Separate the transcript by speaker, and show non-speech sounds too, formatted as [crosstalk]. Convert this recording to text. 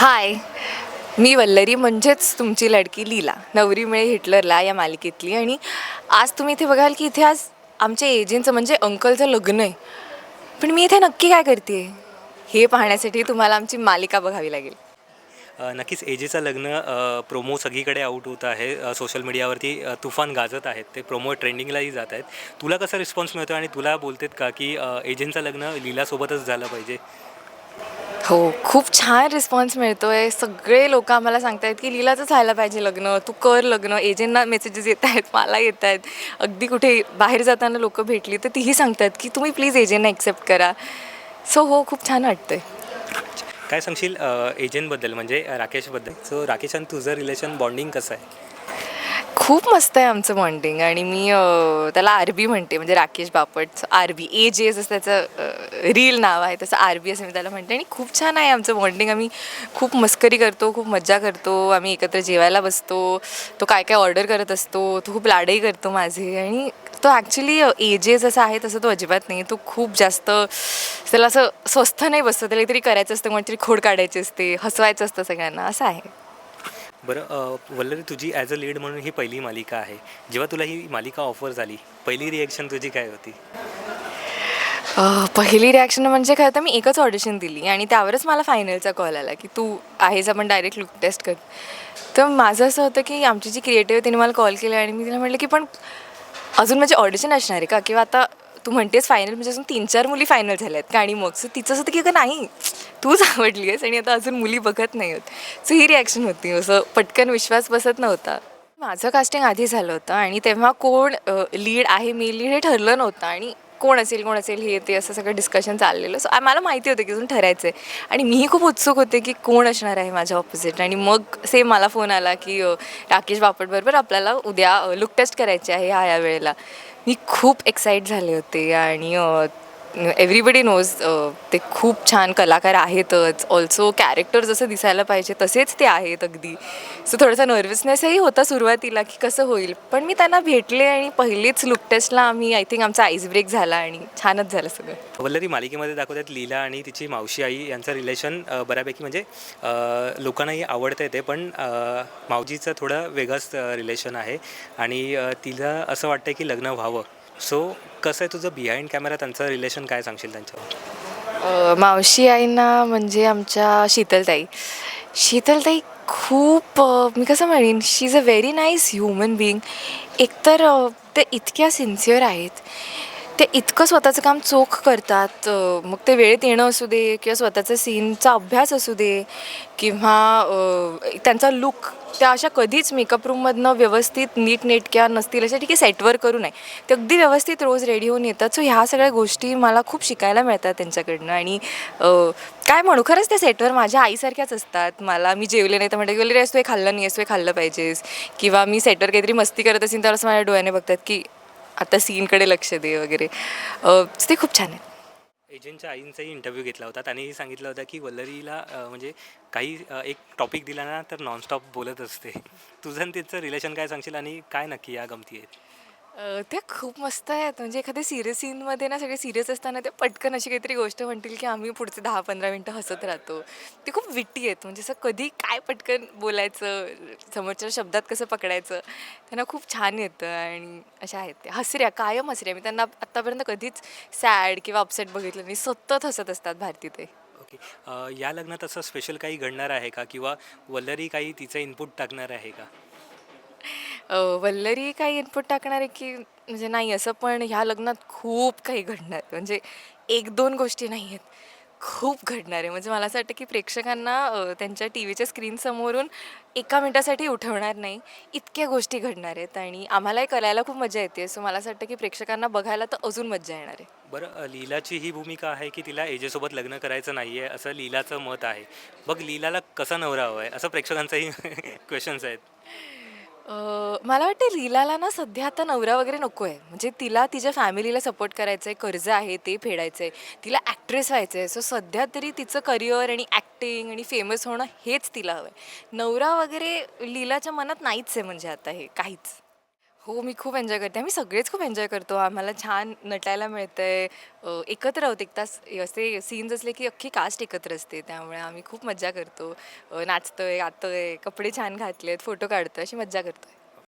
Speaker 1: हाय. मी वल्लरी म्हणजेच तुमची लडकी लीला नवरी मिळे हिटलरला या मालिकेतली. आणि आज तुम्ही इथे बघाल की इथे आज आमच्या एजेंटचं म्हणजे अंकलचं लग्न आहे. पण मी इथे नक्की काय करते हे पाहण्यासाठी तुम्हाला आमची मालिका बघावी लागेल.
Speaker 2: नक्कीच एजेचं लग्न प्रोमो सगळीकडे आउट होत आहे. सोशल मीडियावरती तुफान गाजत आहेत. ते प्रोमो ट्रेंडिंगलाही जात आहेत. तुला कसा रिस्पॉन्स मिळतो आणि तुला बोलतेत का की एजेंटचं लग्न लीलासोबतच झालं पाहिजे?
Speaker 1: हो खूप छान रिस्पॉन्स मिळतोय. सगळे लोक आम्हाला सांगतायत की लीलाचं झालं पाहिजे लग्न. तू कर लग्न. एजंटना मेसेजेस येत आहेत मला येत आहेत अगदी कुठे बाहेर जाताना लोक भेटली तर तीही सांगतात की तुम्ही प्लीज एजंटना ॲक्सेप्ट करा. सो हो खूप छान वाटतंय.
Speaker 2: काय सांगशील एजंटबद्दल म्हणजे राकेशबद्दल? सो राकेश आणि तुझं रिलेशन बॉन्डिंग कसं आहे?
Speaker 1: खूप मस्त आहे आमचं बॉन्डिंग आणि मी त्याला आरबी म्हणते म्हणजे राकेश बापट आरबी ए जे जसं त्याचं रील नाव आहे तसं आरबी असं मी त्याला म्हणते. आणि खूप छान आहे आमचं बॉन्डिंग आम्ही खूप मस्करी करतो खूप मज्जा करतो आम्ही एकत्र जेवायला बसतो तो काय काय ऑर्डर करत असतो तो खूप लाडही करतो माझे. आणि तो ॲक्च्युली एजेस जसा आहे तसं तो अजिबात नाही. तो खूप जास्त त्याला असं स्वस्थ नाही बसतं. त्याला काहीतरी करायचं असतं कोणतरी खोड काढायची असते हसवायचं असतं सगळ्यांना. असं आहे.
Speaker 2: बरं वल्लरी तुझी ॲज अ लीड म्हणून ही पहिली मालिका आहे. जेव्हा तुला ही मालिका ऑफर झाली पहिली रिॲक्शन तुझी काय होती?
Speaker 1: अह, पहिली रिॲक्शन म्हणजे काय तर मी एकच ऑडिशन दिली आणि त्यावरच मला फायनलचा कॉल आला की तू आहेस आपण डायरेक्ट लुक टेस्ट कर. तर माझं असं होतं की आमची जी क्रिएटिव्ह तिने मला कॉल केला आणि मी तिला म्हटलं की पण अजून म्हणजे ऑडिशन असणार आहे का? किंवा आता तू म्हणतेस फायनल म्हणजे अजून तीन चार मुली फायनल झाल्या आहेत आणि मग. सो तिचं असं होतं की अगं नाही. तूच आवडली आहेस आणि आता अजून मुली बघत नाही आहेत. सो ही रिॲक्शन होती. असं पटकन विश्वास बसत नव्हता. माझं कास्टिंग आधी झालं होतं आणि तेव्हा कोण लीड आहे मी लीड हे ठरलं नव्हतं. आणि कोण असेल कोण असेल हे ते असं सगळं डिस्कशन चाललेलं. सो मला माहिती होतं की अजून ठरायचं आहे आणि मीही खूप उत्सुक होते की कोण असणार आहे माझ्या ऑपोजिट आणि मग सेम मला फोन आला की राकेश राकेश बापटबरोबर आपल्याला उद्या लुक टेस्ट करायची आहे ह्या या वेळेला. मी खूप एक्साईट झाले होते आणि एव्हरीबडी नोज ते खूप छान कलाकार आहेतच. ऑल्सो कॅरेक्टर जसं दिसायला पाहिजे तसेच ते आहेत अगदी. सो थोडासा नर्वसनेसही होता सुरुवातीला की कसं होईल. पण मी त्यांना भेटले आणि पहिलेच लुक टेस्टला आम्ही आय थिंक आमचा आईस ब्रेक झाला आणि छानच झालं सगळं.
Speaker 2: वल्लरी मालिकेमध्ये दाखवतात लीला आणि तिची मावशी आई यांचं रिलेशन बऱ्यापैकी म्हणजे लोकांनाही आवडतं ते पण मावजीचं थोडं वेगळंच रिलेशन आहे. आणि तिला असं वाटतं की लग्न व्हावं. सो कसं आहे तुझं बिहाइंड कॅमेरा त्यांचं रिलेशन काय सांगशील त्यांच्यावर?
Speaker 1: अ, मावशी आईंना म्हणजे आमच्या शीतलताई. शीतलताई खूप अ, मी कसं म्हणेन she is a very nice human being एकतर अ, ते इतक्या सिन्सिअर आहेत. ते इतकं स्वतःचं काम चोख करतात मग ते वेळेत येणं असू दे किंवा स्वतःचा सीनचा अभ्यास असू दे किंवा त्यांचा लुक त्या अशा कधीच मेकअप रूममधनं व्यवस्थित नीट नेटक्या नसतील अशा ठीक आहे सेटवर करू नये. ते अगदी व्यवस्थित रोज रेडी होऊन येतात. सो ह्या सगळ्या गोष्टी मला खूप शिकायला मिळतात त्यांच्याकडनं. आणि काय म्हणू खरंच त्या सेटवर माझ्या आईसारख्याच असतात. मला मी जेवले नाही तर म्हणते गेले असतो हे खाल्लं नाही असतो हे खाल्लं पाहिजेस. किंवा मी सेटवर काहीतरी मस्ती करत असेल तर असं माझ्या डोळ्याने बघतात की आता सीनकडे लक्ष दे वगैरे. अ, ते खूप छान आहे
Speaker 2: एजंटच्या आईंचाही इंटरव्ह्यू घेतला होता. त्यांनीही सांगितलं होतं की वल्लरीला म्हणजे काही एक टॉपिक दिला ना तर नॉनस्टॉप बोलत असते. तुझं आणि तिचं रिलेशन काय सांगशील आणि काय नक्की या गमती आहेत?
Speaker 1: अ, त्या खूप मस्त आहेत. म्हणजे एखाद्या सिरियस सीनमध्ये ना सगळे सिरियस असताना ते पटकन अशी काहीतरी गोष्ट म्हणतील की आम्ही पुढचे दहा पंधरा मिनटं हसत राहतो. ते खूप विट्टी आहेत. म्हणजे असं कधी काय पटकन बोलायचं समोरच्या शब्दात कसं पकडायचं त्यांना खूप छान येतं आणि अशा आहेत त्या हसऱ्या कायम हसऱ्या. मी त्यांना आत्तापर्यंत कधीच सॅड किंवा अपसेट बघितलं नाही. सतत हसत असतात भारती ते.
Speaker 2: ओके. अ, या लग्नात असं स्पेशल काही घडणार आहे का? किंवा वल्लरी काही तिचं इनपुट टाकणार आहे का?
Speaker 1: अ, वल्लरी काही इनपुट टाकणार आहे की म्हणजे नाही असं पण ह्या लग्नात खूप काही घडणार आहे. म्हणजे एक दोन गोष्टी नाही आहेत. खूप घडणार आहे. म्हणजे मला असं वाटतं की प्रेक्षकांना त्यांच्या टी व्हीच्या स्क्रीनसमोरून एका मिनटासाठी उठवणार नाही. इतक्या गोष्टी घडणार आहेत आणि आम्हालाही करायला खूप मजा येते. सो मला असं वाटतं की प्रेक्षकांना बघायला तर अजून मजा येणार आहे.
Speaker 2: बरं अ, लीलाची ही भूमिका आहे की तिला एजेसोबत लग्न करायचं नाही आहे असं लीलाचं मत आहे. बघ लीलाला कसा नवरा हवा आहे असं प्रेक्षकांचाही क्वेश्चन्स [laughs] आहेत.
Speaker 1: अ, मला वाटते लीलाला ना सध्या आता नवरा वगैरे नको आहे म्हणजे तिला तिच्या फॅमिलीला सपोर्ट करायचं आहे कर्ज आहे ते फेडायचं आहे तिला ॲक्ट्रेस व्हायचं आहे सो सध्या तरी तिचं करिअर आणि ॲक्टिंग आणि फेमस होणं हेच तिला हवं आहे नवरा वगैरे लीलाच्या मनात नाहीच आहे म्हणजे आता हे काहीच. हो मी खूप एन्जॉय करते. आम्ही सगळेच खूप एन्जॉय करतो. आम्हाला छान नटायला मिळतंय. अ, एकत्र आहोत. एक तास असे सीन्स असले की अख्खी कास्ट एकत्र असते. त्यामुळे आम्ही खूप मज्जा करतो. अ, नाचतोय गातोय कपडे छान घातलेत फोटो काढतोय अशी मज्जा करतोय.